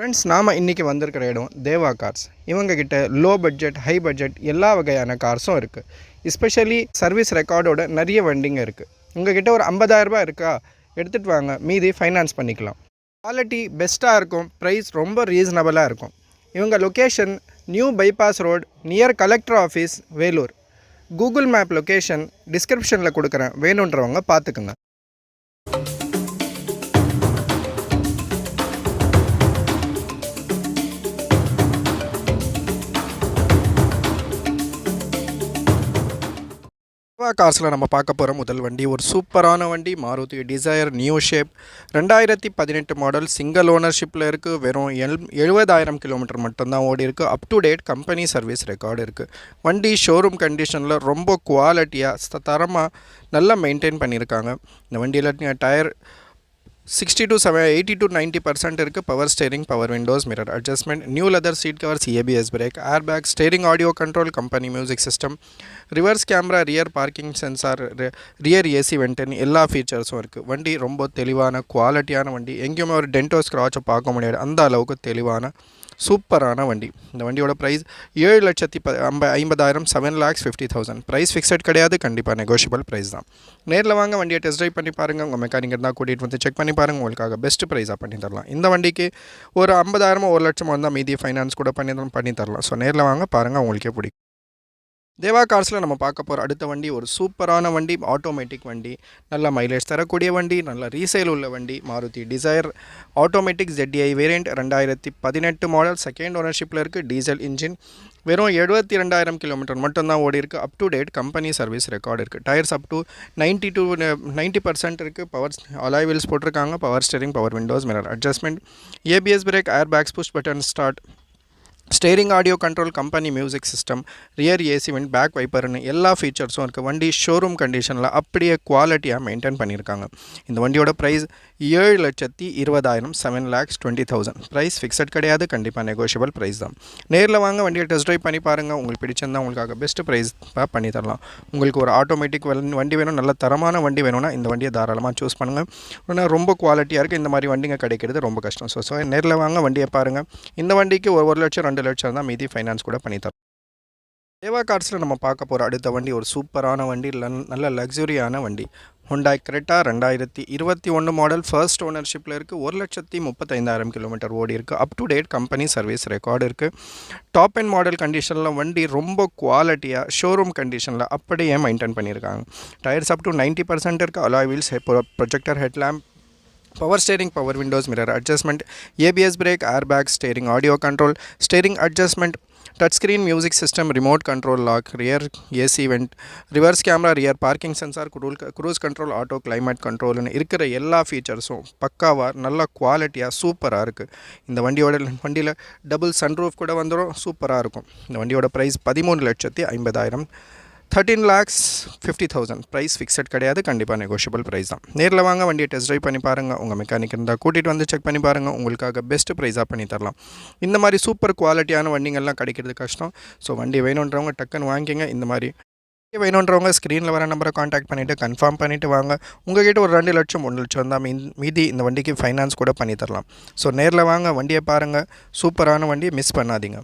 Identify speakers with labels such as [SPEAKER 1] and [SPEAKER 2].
[SPEAKER 1] Friends நாம் இன்றைக்கி வந்திருக்கிற இடம் தேவா கார்ஸ் இவங்கக்கிட்ட லோ பட்ஜெட் ஹை பட்ஜெட் எல்லா வகையான கார்ஸும் இருக்குது எஸ்பெஷலி சர்வீஸ் ரெக்கார்டோட நிறைய வண்டிங்க இருக்குது உங்ககிட்ட ஒரு 50000 ரூபாய் இருக்கா? எடுத்துகிட்டு வாங்க. மீதி ஃபைனான்ஸ் பண்ணிக்கலாம். குவாலிட்டி பெஸ்ட்டாக இருக்கும். ப்ரைஸ் ரொம்ப ரீசனபிளாக இருக்கும். இவங்க location new bypass road near collector office Vellore. Google map location டிஸ்கிரிப்ஷனில் கொடுக்குறேன். வேணுன்றவங்க பார்த்துக்குங்க. நோவா கார்ஸில் நம்ம பார்க்க போகிற முதல் வண்டி ஒரு சூப்பரான வண்டி மாருதி டிசையர் நியூ ஷேப் ரெண்டாயிரத்தி பதினெட்டு மாடல் சிங்கிள் ஓனர்ஷிப்பில் இருக்குது வெறும் எல் எழுபதாயிரம் கிலோமீட்டர் மட்டும்தான் ஓடி இருக்குது up to date company service record இருக்குது வண்டி ஷோரூம் கண்டிஷனில் ரொம்ப குவாலிட்டியாக தரமாக நல்லா மெயின்டைன் பண்ணியிருக்காங்க இந்த வண்டியில் tyre sixty to seventy eighty to ninety percent இருக்குது power steering power windows mirror adjustment new leather seat covers ABS brake air bag steering audio control company music system reverse camera rear parking sensor rear AC vent எல்லா ஃபீச்சர்ஸும் இருக்குது வண்டி ரொம்ப தெளிவான குவாலிட்டியான வண்டி எங்கேயுமே ஒரு டென்டோ ஸ்க்ராட்சை பார்க்க முடியாது அந்த அளவுக்கு தெளிவான சூப்பரான வண்டி. இந்த வண்டியோட ப்ரைஸ் ஏழு லட்சத்தி ப ஐம்ப ஐம்பதாயிரம் seven lakhs fifty thousand price fixed கிடையாது கண்டிப்பாக நெகோஷியபிள் ப்ரைஸ் தான். நேரில் வாங்க வண்டியை டெஸ்ட் ட்ரைவ் பண்ணி பாருங்கள் உங்கள் மெக்கானிக் இருந்தால் கூட்டிகிட்டு வந்து செக் பண்ணி பாருங்கள் உங்களுக்காக பெஸ்ட் ப்ரைஸாக பண்ணி தரலாம். இந்த வண்டிக்கு ஒரு ஐம்பதாயிரமோ ஒரு லட்சமோ வந்தால் மீதி ஃபைனான்ஸ் கூட பண்ணி தரலாம் பண்ணி தரலாம். ஸோ நேரில் வாங்க பாருங்கள் உங்களுக்கே பிடிக்கும். தேவா கார்ஸில் நம்ம பார்க்க போகிற அடுத்த வண்டி ஒரு சூப்பரான வண்டி ஆட்டோமேட்டிக் வண்டி நல்ல மைலேஜ் தரக்கூடிய வண்டி நல்ல ரீசேல் உள்ள வண்டி Maruti Dzire automatic ZDI variant ரெண்டாயிரத்தி பதினெட்டு மாடல் செகண்ட் ஓனர்ஷிப்பில் இருக்குது டீசல் இன்ஜின் வெறும் எழுபத்தி ரெண்டாயிரம் கிலோமீட்டர் மட்டும்தான் ஓடி இருக்குது up to date company service record இருக்குது tyres up to ninety to ninety percent இருக்குது பவர் அலாய் வீல்ஸ் போட்டிருக்காங்க power steering power windows mirror adjustment ABS brake air bags push button start steering audio control company music system rear AC vent back வைப்பர்னு எல்லா ஃபீச்சர்ஸும் இருக்குது வண்டி showroom கண்டிஷனில் அப்படியே குவாலிட்டியாக maintain பண்ணியிருக்காங்க இந்த வண்டியோட ப்ரைஸ் ஏழு லட்சத்தி இருபதாயிரம் seven lakhs twenty thousand price fixed கிடையாது கண்டிப்பாக நெகோஷியபிள் ப்ரைஸ் தான். நேரில் வாங்க வண்டியை டெஸ்ட் ட்ரைவ் பண்ணி பாருங்கள் உங்களுக்கு பிடிச்சிருந்தா உங்களுக்காக பெஸ்ட் ப்ரைஸ் பண்ணி தரலாம். உங்களுக்கு ஒரு ஆட்டோமேட்டிக் வண்டி வேணும் நல்ல தரமான வண்டி வேணும்னா இந்த வண்டியை தாராளமாக சூஸ் பண்ணுங்கள் ஏன்னா ரொம்ப குவாலிட்டியாக இருக்குது இந்த மாதிரி வண்டிங்க கிடைக்கிறது ரொம்ப கஷ்டம். ஸோ ஸோ நேரில் வாங்க வண்டியை பாருங்கள் இந்த வண்டிக்கு ஒரு ஒரு லட்சம் ரெண்டு லட்சம் தான் மீதி ஃபைனான்ஸ் கூட பண்ணித்தரோம் தேவா கார்ஸில் நம்ம பார்க்க போகிற அடுத்த வண்டி ஒரு சூப்பரான வண்டி நல்ல லக்ஸுரியான வண்டி. ஹுண்டாய் கிரெட்டா ரெண்டாயிரத்தி இருபத்தி ஒன்று மாடல் ஃபர்ஸ்ட் ஓனர்ஷிப்பில் இருக்குது ஒரு லட்சத்தி முப்பத்தைந்தாயிரம் கிலோமீட்டர் ஓடி இருக்குது up to date company service record இருக்குது டாப் அண்ட் மாடல் கண்டிஷனில் வண்டி ரொம்ப குவாலிட்டியாக ஷோரூம் கண்டிஷனில் அப்படியே மெயின்டைன் பண்ணியிருக்காங்க. Tyres up to ninety percent இருக்குது alloy wheels projector headlamp power steering power windows mirror adjustment ABS brake air bag steering audio control steering adjustment touch screen music system remote control lock rear AC vent reverse camera rear parking sensor cruise cruise control auto climate கண்ட்ரோல்னு இருக்கிற எல்லா ஃபீச்சர்ஸும் பக்காவாக நல்ல குவாலிட்டியாக சூப்பராக இருக்குது இந்த வண்டியோட வண்டியில் டபுள் சன்ரூஃப் கூட வந்துடும் சூப்பராக இருக்கும். இந்த வண்டியோட ப்ரைஸ் பதிமூணு லட்சத்தி ஐம்பதாயிரம். Thirteen lakhs fifty thousand price fixed கிடையாது. கண்டிப்பாக நெகோஷியபிள் ப்ரைஸ் தான். நேரில் வாங்க வண்டியை டெஸ்ட் ட்ரைவ் பண்ணி பாருங்கள் உங்கள் மெக்கானிக் இருந்தால் கூட்டிகிட்டு வந்து செக் பண்ணி பாருங்கள் உங்களுக்காக பெஸ்ட் ப்ரைஸாக பண்ணி தரலாம். இந்த மாதிரி சூப்பர் குவாலிட்டியான வண்டிங்கள்லாம் கிடைக்கிறது கஷ்டம். ஸோ வண்டி வேணுன்றவங்க டக்குன்னு வாங்கிங்க இந்த மாதிரி வேணுன்றவங்க ஸ்க்ரீனில் வர நம்பரை காண்டாக்ட் பண்ணிவிட்டு கன்ஃபார்ம் பண்ணிவிட்டு வாங்க. உங்ககிட்ட ஒரு ரெண்டு லட்சம் ஒன்று லட்சம் தான் மீ- மீதி இந்த வண்டிக்கு ஃபைனான்ஸ் கூட பண்ணி தரலாம். ஸோ நேரில் வாங்க வண்டியை பாருங்கள் சூப்பரான வண்டியை மிஸ் பண்ணாதீங்க.